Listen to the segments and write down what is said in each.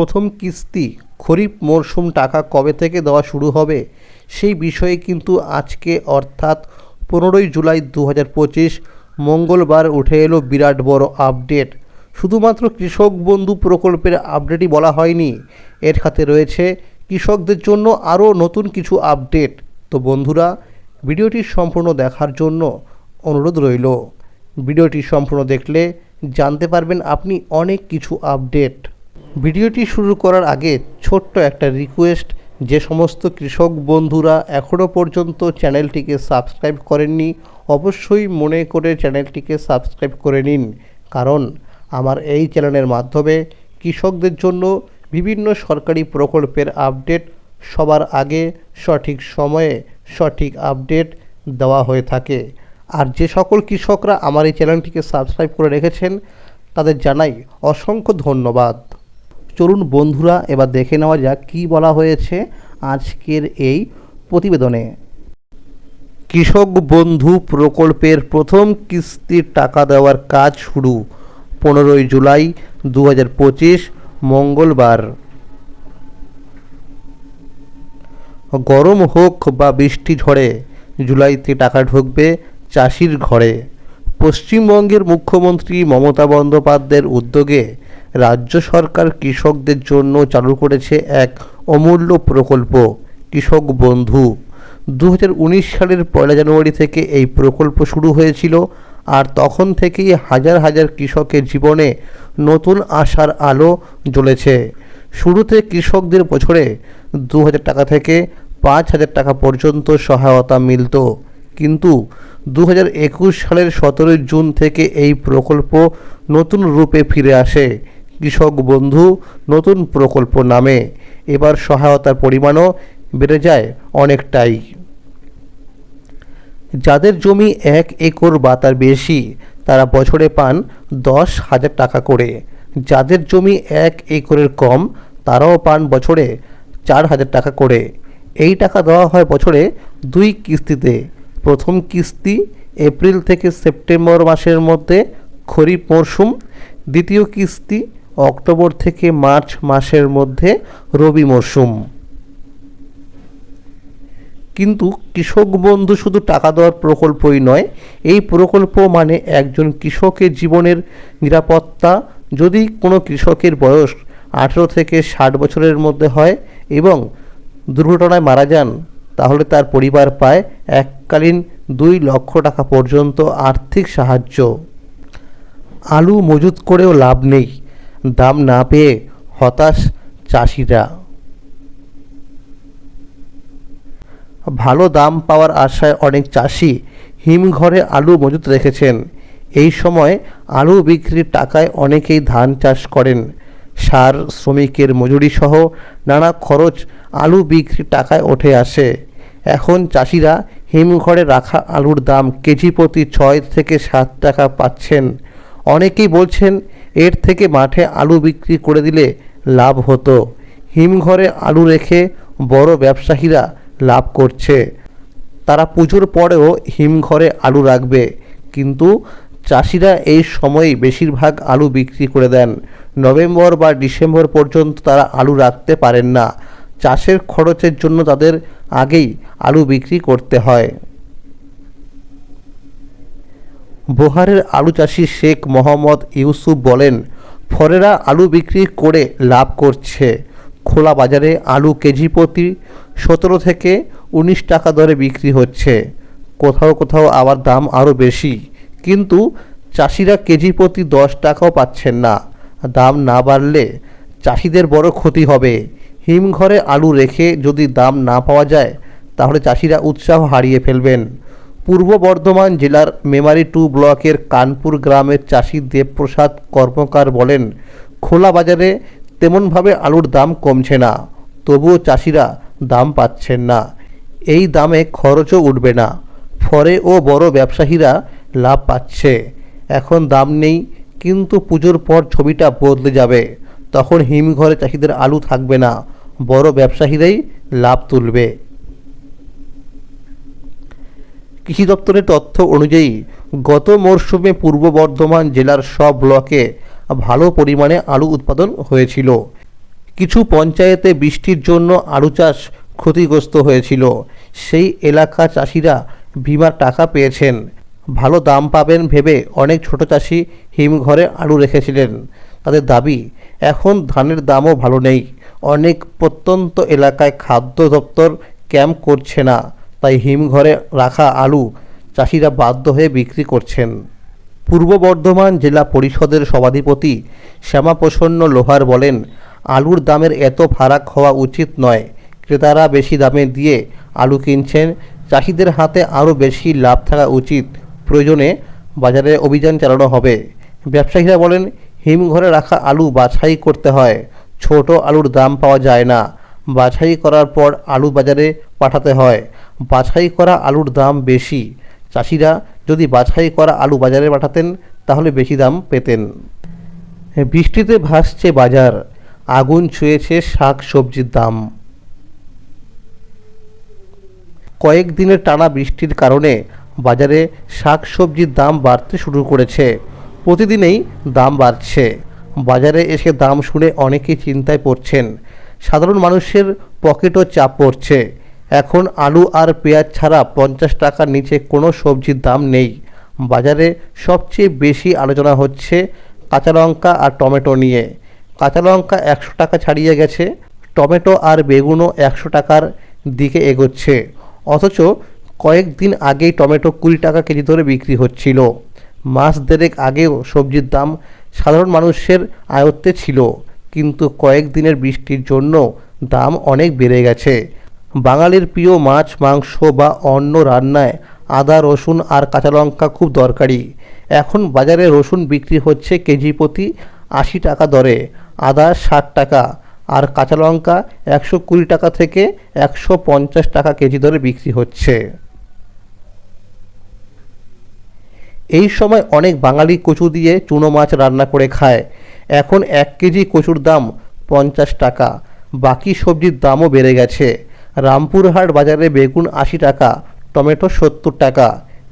প্রথম কিস্তি, খরিফ মরশুম টাকা কবে থেকে দেওয়া শুরু হবে? সেই বিষয়ে কিন্তু আজকে অর্থাৎ পনেরোই জুলাই দু হাজার পঁচিশ মঙ্গলবার উঠে এলো বিরাট বড় আপডেট। শুধুমাত্র কৃষক বন্ধু প্রকল্পের আপডেটই বলা হয়নি, এর সাথে রয়েছে কৃষকদের জন্য আরও নতুন কিছু আপডেট। তো বন্ধুরা, ভিডিওটি সম্পূর্ণ দেখার জন্য অনুরোধ রইল। ভিডিওটি সম্পূর্ণ দেখলে জানতে পারবেন আপনি অনেক কিছু আপডেট। ভিডিওটি শুরু করার আগে ছোট্ট একটা রিকোয়েস্ট যে সমস্ত কৃষক বন্ধুরা এখনও পর্যন্ত চ্যানেলটিকে সাবস্ক্রাইব করেননি, অবশ্যই মনে করে চ্যানেলটিকে সাবস্ক্রাইব করে নিন। কারণ আমার এই চ্যানেলের মাধ্যমে কৃষকদের জন্য বিভিন্ন সরকারি প্রকল্পের আপডেট সবার আগে, সঠিক সময়ে সঠিক আপডেট দেওয়া হয়ে থাকে। আর যে সকল কৃষকরা আমার এই চ্যানেলটিকে সাবস্ক্রাইব করে রেখেছেন, তাদের জানাই অসংখ্য ধন্যবাদ। চলুন বন্ধুরা এবার দেখে নেওয়া যাক কী বলা হয়েছে আজকের এই প্রতিবেদনে। কৃষক বন্ধু প্রকল্পের প্রথম কিস্তির টাকা দেওয়ার কাজ শুরু, পনেরোই জুলাই দু হাজার পঁচিশ, মঙ্গলবার। গরম হোক বা বৃষ্টি ঝড়ে, জুলাইতে টাকা ঢুকবে চাষির ঘরে। পশ্চিমবঙ্গের মুখ্যমন্ত্রী মমতা বন্দ্যোপাধ্যায়ের উদ্যোগে রাজ্য সরকার কৃষকদের জন্য চালু করেছে এক অমূল্য প্রকল্প, কৃষক বন্ধু। দু উনিশ সালের পয়লা জানুয়ারি থেকে এই প্রকল্প শুরু হয়েছিল আর তখন থেকেই হাজার হাজার কৃষকের জীবনে নতুন আশার আলো জ্বলেছে। শুরুতে কৃষকদের বছরে দু হাজার টাকা থেকে পাঁচ হাজার টাকা পর্যন্ত সহায়তা মিলত। কিন্তু দু হাজার একুশ সালের সতেরোই জুন থেকে এই প্রকল্প নতুন রূপে ফিরে আসে। কৃষক বন্ধু নতুন প্রকল্প নামে। এবার সহায়তার পরিমাণও বেড়ে যায় অনেকটাই। যাদের জমি এক একর বা তার বেশি, তারা বছরে পান দশ হাজার টাকা করে। যাদের জমি এক একরের কম, তারাও পান বছরে চার হাজার টাকা করে। এই টাকা দেওয়া হয় বছরে দুই কিস্তিতে। প্রথম কিস্তি এপ্রিল থেকে সেপ্টেম্বর মাসের মধ্যে খরিফ মরশুম, দ্বিতীয় কিস্তি অক্টোবর থেকে মার্চ মাসের মধ্যে রবি মরশুম কিন্তু কৃষক বন্ধু শুধু টাকা দেওয়ার প্রকল্পই নয়, এই প্রকল্প মানে একজন কৃষকের জীবনের নিরাপত্তা। যদি কোনো কৃষকের বয়স আঠেরো থেকে ষাট বছরের মধ্যে হয় এবং দুর্ঘটনায় মারা যান, তাহলে তার পরিবার পায় এককালীন দুই লক্ষ টাকা পর্যন্ত আর্থিক সাহায্য। আলু মজুত করেও লাভ নেই। দাম না পেয়ে হতাশ চাষিরা। ভালো দাম পাওয়ার আশায় অনেক চাষি হিমঘরে আলু মজুত রেখেছেন। এই সময় আলু বিক্রির টাকায় অনেকেই ধান চাষ করেন। সার, শ্রমিকের মজুরি সহ নানা খরচ আলু বিক্রির টাকায় উঠে আসে। এখন চাষিরা হিমঘরে রাখা আলুর দাম কেজি প্রতি ছয় থেকে সাত টাকা পাচ্ছেন। অনেকেই বলছেন এর থেকে মাঠে আলু বিক্রি করে দিলে লাভ হতো। হিমঘরে আলু রেখে বড় ব্যবসায়ীরা লাভ করছে। তারা পুজোর পরেও হিমঘরে আলু রাখবে, কিন্তু চাষিরা এই সময়েই বেশিরভাগ আলু বিক্রি করে দেন। নভেম্বর বা ডিসেম্বর পর্যন্ত তারা আলু রাখতে পারেন না। চাষের খরচের জন্য তাদের আগেই আলু বিক্রি করতে হয়। বোহারের আলু চাষি শেখ মোহাম্মদ ইউসুফ বলেন, ফরেরা আলু বিক্রি করে লাভ করছে। খোলা বাজারে আলু কেজি প্রতি সতেরো থেকে উনিশ টাকা দরে বিক্রি হচ্ছে। কোথাও কোথাও আবার দাম আরও বেশি। কিন্তু চাষিরা কেজি প্রতি দশ টাকাও পাচ্ছেন না। দাম না বাড়লে চাষিদের বড় ক্ষতি হবে। হিমঘরে আলু রেখে যদি দাম না পাওয়া যায়, তাহলে চাষিরা উৎসাহ হারিয়ে ফেলবেন। পূর্ব বর্ধমান জেলার মেমারি টু ব্লকের কানপুর গ্রামের চাষি দেবপ্রসাদ কর্মকার বলেন, খোলা বাজারে তেমনভাবে আলুর দাম কমছে না, তবুও চাষিরা দাম পাচ্ছেন না। এই দামে খরচও উঠবে না। ফলে ও বড় ব্যবসায়ীরা লাভ পাচ্ছে। এখন দাম নেই, কিন্তু পুজোর পর ছবিটা বদলে যাবে। তখন হিমঘরে চাষিদের আলু থাকবে না, বড় ব্যবসায়ীরাই লাভ তুলবে। কৃষি দপ্তরের তথ্য অনুযায়ী, গত মরশুমে পূর্ব বর্ধমান জেলার সব ব্লকে ভালো পরিমাণে আলু উৎপাদন হয়েছিল। কিছু পঞ্চায়েতে বৃষ্টির জন্য আলু চাষ ক্ষতিগ্রস্ত হয়েছিল। সেই এলাকা চাষিরা বিমার টাকা পেয়েছেন। ভালো দাম পাবেন ভেবে অনেক ছোট চাষি হিমঘরে আলু রেখেছিলেন। তাদের দাবি, এখন ধানের দামও ভালো নেই। অনেক প্রত্যন্ত এলাকায় খাদ্য দপ্তর ক্যাম্প করছে না। তাই হিমঘরে রাখা আলু চাষিরা বাধ্য হয়ে বিক্রি করছেন। পূর্ব বর্ধমান জেলা পরিষদের সভাধিপতি শ্যামাপ্রসন্ন লোহার বলেন, আলুর দামের এত ফারাক হওয়া উচিত নয়। ক্রেতারা বেশি দামে দিয়ে আলু কিনছেন। চাষিদের হাতে আরও বেশি লাভ থাকা উচিত। প্রয়োজনে বাজারে অভিযান চালানো হবে। ব্যবসায়ীরা বলেন, হিমঘরে রাখা আলু বাছাই করতে হয়। ছোট আলুর দাম পাওয়া যায় না। বাছাই করার পর আলু বাজারে পাঠাতে হয়। বাছাই করা আলুর দাম বেশি। চাষিরা যদি বাছাই করা আলু বাজারে পাঠাতেন, তাহলে বেশি দাম পেতেন। বৃষ্টিতে ভাসছে বাজার। আগুন ছুঁয়েছে শাক সবজির দাম। কয়েক দিনের টানা বৃষ্টির কারণে বাজারে শাক সবজির দাম বাড়তে শুরু করেছে। প্রতিদিনেই দাম বাড়ছে। বাজারে এসে দাম শুনে অনেকেই চিন্তায় পড়ছেন। সাধারণ মানুষের পকেটও চাপ পড়ছে। এখন আলু আর পেঁয়াজ ছাড়া পঞ্চাশ টাকার নিচে কোনো সবজির দাম নেই। বাজারে সবচেয়ে বেশি আলোচনা হচ্ছে কাঁচা লঙ্কা আর টমেটো নিয়ে। কাঁচা লঙ্কা একশো টাকা ছাড়িয়ে গেছে, টমেটো আর বেগুনও একশো টাকার দিকে এগোচ্ছে। অথচ কয়েকদিন আগেই টমেটো কুড়ি টাকা কেজি ধরে বিক্রি হচ্ছিল। মাস দেড়েক আগেও সবজির দাম সাধারণ মানুষের আয়ত্তে ছিল, কিন্তু কয়েকদিনের বৃষ্টির জন্য দাম অনেক বেড়ে গেছে। বাঙালির প্রিয় মাছ, মাংস বা অন্য রান্নায় আদা, রসুন আর কাঁচা লঙ্কা খুব দরকারি। এখন বাজারে রসুন বিক্রি হচ্ছে কেজি প্রতি আশি টাকা দরে, আদা ষাট টাকা আর কাঁচা লঙ্কা একশো কুড়ি টাকা থেকে একশো পঞ্চাশ টাকা কেজি দরে বিক্রি হচ্ছে। এই সময় অনেক বাঙালি কচু দিয়ে চুনো মাছ রান্না করে খায়। এখন এক কেজি কচুর দাম পঞ্চাশ টাকা, বাকি সবজির দামও বেড়ে গেছে। রামপুরহাট বাজারে বেগুন আশি টাকা, টমেটো সত্তর টাকা,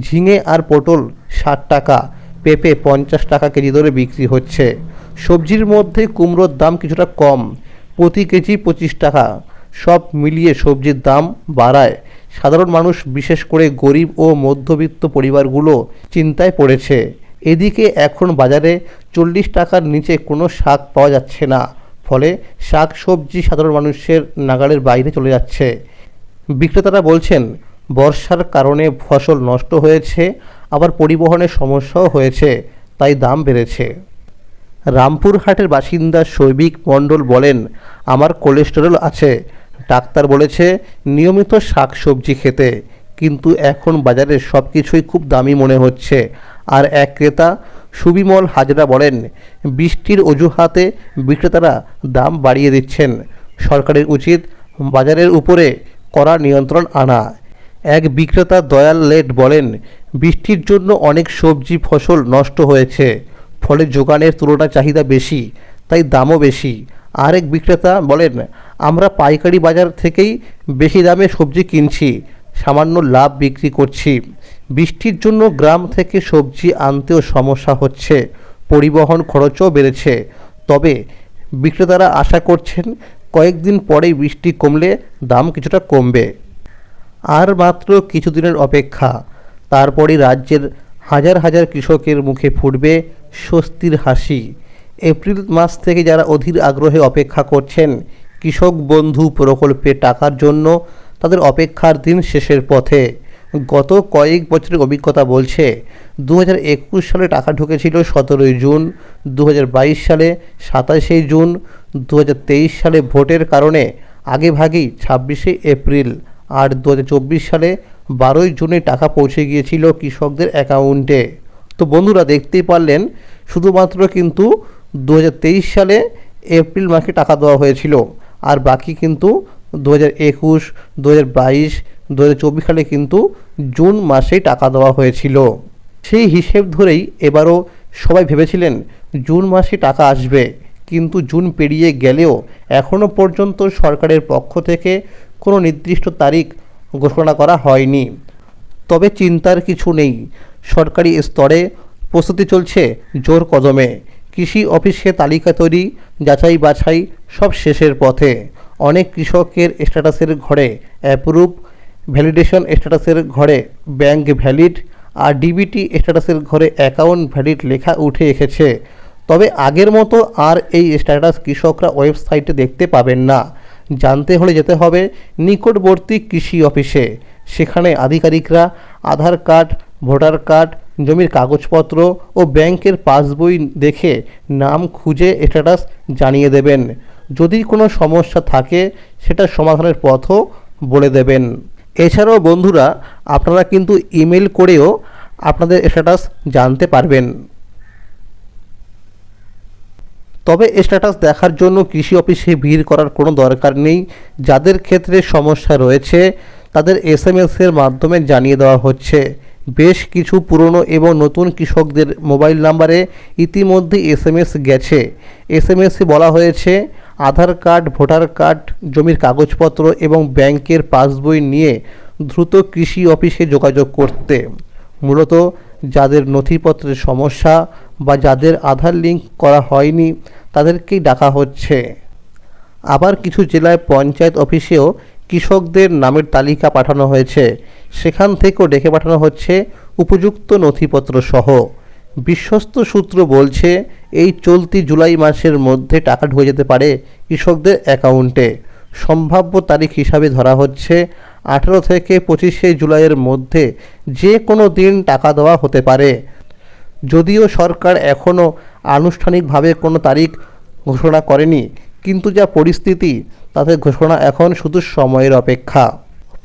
ঝিঙে আর পটল ষাট টাকা, পেঁপে পঞ্চাশ টাকা কেজি দরে বিক্রি হচ্ছে। সবজির মধ্যে কুমড়োর দাম কিছুটা কম, প্রতি কেজি পঁচিশ টাকা। সব মিলিয়ে সবজির দাম বাড়ায়। সাধারণ মানুষ, বিশেষ করে গরিব ও মধ্যবিত্ত পরিবারগুলো চিন্তায় পড়েছে। এদিকে এখন বাজারে চল্লিশ টাকার নিচে কোনো শাক পাওয়া যাচ্ছে না। ফলে শাক, সবজি সাধারণ মানুষের নাগালের বাইরে চলে যাচ্ছে। বিক্রেতারা বলছেন, বর্ষার কারণে ফসল নষ্ট হয়েছে, আবার পরিবহনের সমস্যাও হয়েছে, তাই দাম বেড়েছে। রামপুরহাটের বাসিন্দা শৈবিক মণ্ডল বলেন, আমার কোলেস্টেরল আছে। ডাক্তার বলেছে, নিয়মিত শাক সবজি খেতে, কিন্তু এখন বাজারে সব কিছুই খুব দামি মনে হচ্ছে। আর এক ক্রেতা সুবিমল হাজরা বলেন, বৃষ্টির অজুহাতে বিক্রেতারা দাম বাড়িয়ে দিচ্ছেন। সরকারের উচিত বাজারের উপরে কড়া নিয়ন্ত্রণ আনা। এক বিক্রেতা দয়াল লেট বলেন, বৃষ্টির জন্য অনেক সবজি ফসল নষ্ট হয়েছে, ফলে যোগানের তুলনায় চাহিদা বেশি, তাই দামও বেশি। আরেক বিক্রেতা বলেন, আমরা পাইকারি বাজার থেকেই বেশি দামে সবজি কিনছি, সামান্য লাভ বিক্রি করছি। বৃষ্টির জন্য গ্রাম থেকে সবজি আনতেও সমস্যা হচ্ছে। পরিবহন খরচও বেড়েছে। তবে বিক্রেতারা আশা করছেন কয়েকদিন পরেই বৃষ্টি কমলে দাম কিছুটা কমবে। আর মাত্র কিছুদিনের অপেক্ষা। তারপরই রাজ্যের হাজার হাজার কৃষকের মুখে ফুটবে স্বস্তির হাসি। এপ্রিল মাস থেকে যারা অধীর আগ্রহে অপেক্ষা করছেন, কৃষক বন্ধু প্রকল্পে টাকার জন্য তাদের অপেক্ষার দিন শেষের পথে। গত কয়েক বছরের অভিজ্ঞতা বলছে দু হাজার একুশ সালে টাকা ঢুকেছিল সতেরোই জুন দু হাজার বাইশ সালে সাতাশে জুন দু হাজার তেইশ সালে ভোটের কারণে আগেভাগেই ছাব্বিশে এপ্রিল, আর দু হাজার চব্বিশ সালে বারোই জুনে টাকা পৌঁছে গিয়েছিল কৃষকদের অ্যাকাউন্টে। তো বন্ধুরা, দেখতেই পারলেন, শুধুমাত্র কিন্তু দু হাজার তেইশ সালে এপ্রিল মাসে টাকা দেওয়া হয়েছিল, আর বাকি কিন্তু দু হাজার একুশ দু হাজার বাইশ দু হাজার চব্বিশ সালে কিন্তু জুন মাসেই টাকা দেওয়া হয়েছিল। সেই হিসেব ধরেই এবারও সবাই ভেবেছিলেন জুন মাসে টাকা আসবে। কিন্তু জুন পেরিয়ে গেলেও এখনও পর্যন্ত সরকারের পক্ষ থেকে কোনো নির্দিষ্ট তারিখ ঘোষণা করা হয়নি। তবে চিন্তার কিছু নেই। সরকারি স্তরে প্রস্তুতি চলছে জোর কদমে। কৃষি অফিসে তালিকা তৈরি, যাচাই বাছাই সব শেষের পথে। অনেক কৃষকের স্ট্যাটাসের ঘরে অ্যাপ্রুভ ভ্যালিডেশন স্ট্যাটাসের ঘরে ব্যাংক ভ্যালিড আর ডিবিটি স্ট্যাটাসের ঘরে অ্যাকাউন্ট ভ্যালিড লেখা উঠে এসেছে। তবে আগের মতো আর এই স্ট্যাটাস কৃষকরা ওয়েবসাইটে দেখতে পাবেন না। জানতে হলে যেতে হবে নিকটবর্তী কৃষি অফিসে। সেখানে আধিকারিকরা আধার কার্ড, ভোটার কার্ড, জমির কাগজপত্র ও ব্যাংকের পাসবই দেখে নাম খুঁজে স্ট্যাটাস জানিয়ে দেবেন। যদি কোনো সমস্যা থাকে, সেটা সমাধানের পথও বলে দেবেন। এছাড়াও বন্ধুরা, আপনারা কিন্তু ইমেল করেও আপনাদের স্ট্যাটাস জানতে পারবেন। তবে স্ট্যাটাস দেখার জন্য কৃষি অফিসে ভিড় করার কোনো দরকার নেই। যাদের ক্ষেত্রে সমস্যা রয়েছে, তাদের এস এম এর মাধ্যমে জানিয়ে দেওয়া হচ্ছে। বেশ কিছু পুরনো এবং নতুন কৃষকদের মোবাইল নাম্বারে ইতিমধ্যে এস এম এস গেছে। এস এম এসে বলা হয়েছে আধার কার্ড, ভোটার কার্ড, জমির কাগজপত্র এবং ব্যাংকের পাসবই নিয়ে দ্রুত কৃষি অফিসে যোগাযোগ করতে। মূলত যাদের নথিপত্রের সমস্যা বা যাদের আধার লিঙ্ক করা হয়নি, তাদেরকেই ডাকা হচ্ছে। আবার কিছু জেলায় পঞ্চায়েত অফিসেও কৃষকদের নামের তালিকা পাঠানো হয়েছে। সেখান থেকেও ডেকে পাঠানো হচ্ছে উপযুক্ত নথিপত্র সহ বিশ্বস্ত সূত্র বলছে এই চলতি জুলাই মাসের মধ্যে টাকা ঢুকে যেতে পারে কৃষকদের অ্যাকাউন্টে। সম্ভাব্য তারিখ হিসাবে ধরা হচ্ছে আঠেরো থেকে পঁচিশে জুলাইয়ের মধ্যে যে কোনো দিন টাকা দেওয়া হতে পারে। যদিও সরকার এখনও আনুষ্ঠানিকভাবে কোনো তারিখ ঘোষণা করেনি, কিন্তু যা পরিস্থিতি তাতে ঘোষণা এখন শুধু সময়ের অপেক্ষা।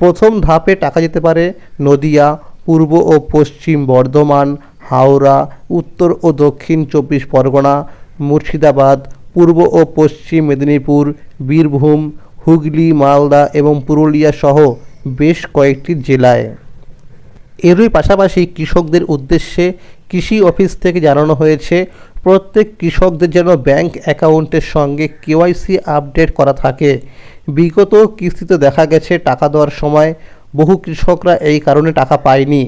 প্রথম ধাপে টাকা যেতে পারে নদিয়া, পূর্ব ও পশ্চিম বর্ধমান হাওড়া, উত্তর ও দক্ষিণ চব্বিশ পরগনা, মুর্শিদাবাদ, পূর্ব ও পশ্চিম মেদিনীপুর, বীরভূম, হুগলি, মালদা এবং পুরুলিয়া সহ বেশ কয়েকটি জেলায়। এরই পাশাপাশি কৃষকদের উদ্দেশ্যে কৃষি অফিস থেকে জানানো হয়েছে, প্রত্যেক কৃষকদের যেন ব্যাংক অ্যাকাউন্টের সঙ্গে কেওয়াইসি আপডেট করা থাকে। বিগত কিস্তিতে দেখা গেছে, টাকা দেওয়ার সময় বহু কৃষকরা এই কারণে টাকা পায়নি।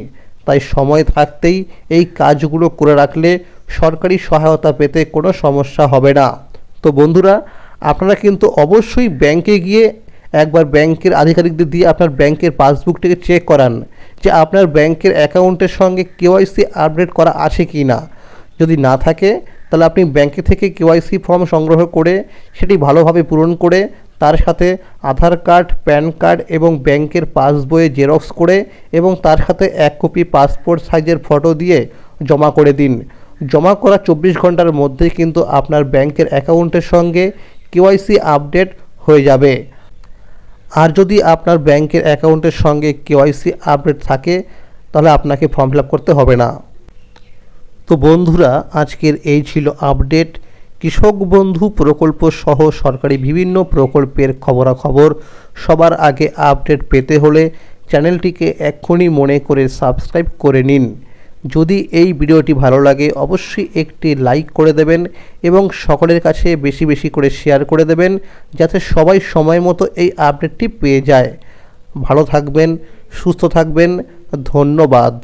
তাই সময় থাকতেই এই কাজগুলো করে রাখলে সরকারি সহায়তা পেতে কোনো সমস্যা হবে না। তো বন্ধুরা, আপনারা কিন্তু অবশ্যই ব্যাংকে গিয়ে একবার ব্যাংকের আধিকারিকদের দিয়ে আপনার ব্যাংকের পাসবুকটিকে চেক করান যে আপনার ব্যাংকের অ্যাকাউন্টের সঙ্গে কেওয়াইসি আপডেট করা আছে কি না। যদি না থাকে, তাহলে আপনি ব্যাংকে থেকে কেওয়াইসি ফর্ম সংগ্রহ করে সেটি ভালোভাবে পূরণ করে তার সাথে আধার কার্ড, প্যান কার্ড এবং ব্যাংকের পাসবইয়ে জেরক্স করে এবং তার সাথে এক কপি পাসপোর্ট সাইজের ফটো দিয়ে জমা করে দিন। জমা করা চব্বিশ ঘণ্টার মধ্যেই কিন্তু আপনার ব্যাংকের অ্যাকাউন্টের সঙ্গে কেওয়াইসি আপডেট হয়ে যাবে। আর যদি আপনার ব্যাংকের অ্যাকাউন্টের সঙ্গে কেওয়াইসি আপডেট থাকে, তাহলে আপনাকে ফর্ম ফিল করতে হবে না। তো বন্ধুরা, আজকের এই ছিল আপডেট। কৃষক বন্ধু প্রকল্প সহ সরকারি বিভিন্ন প্রকল্পের খবরাখবর সবার আগে আপডেট পেতে হলে চ্যানেলটিকে এক্ষুনি মনে করে সাবস্ক্রাইব করে নিন। যদি এই ভিডিওটি ভালো লাগে, অবশ্যই একটি লাইক করে দেবেন এবং সকলের কাছে বেশি বেশি করে শেয়ার করে দেবেন, যাতে সবাই সময় মতো এই আপডেটটি পেয়ে যায়। ভালো থাকবেন, সুস্থ থাকবেন, ধন্যবাদ।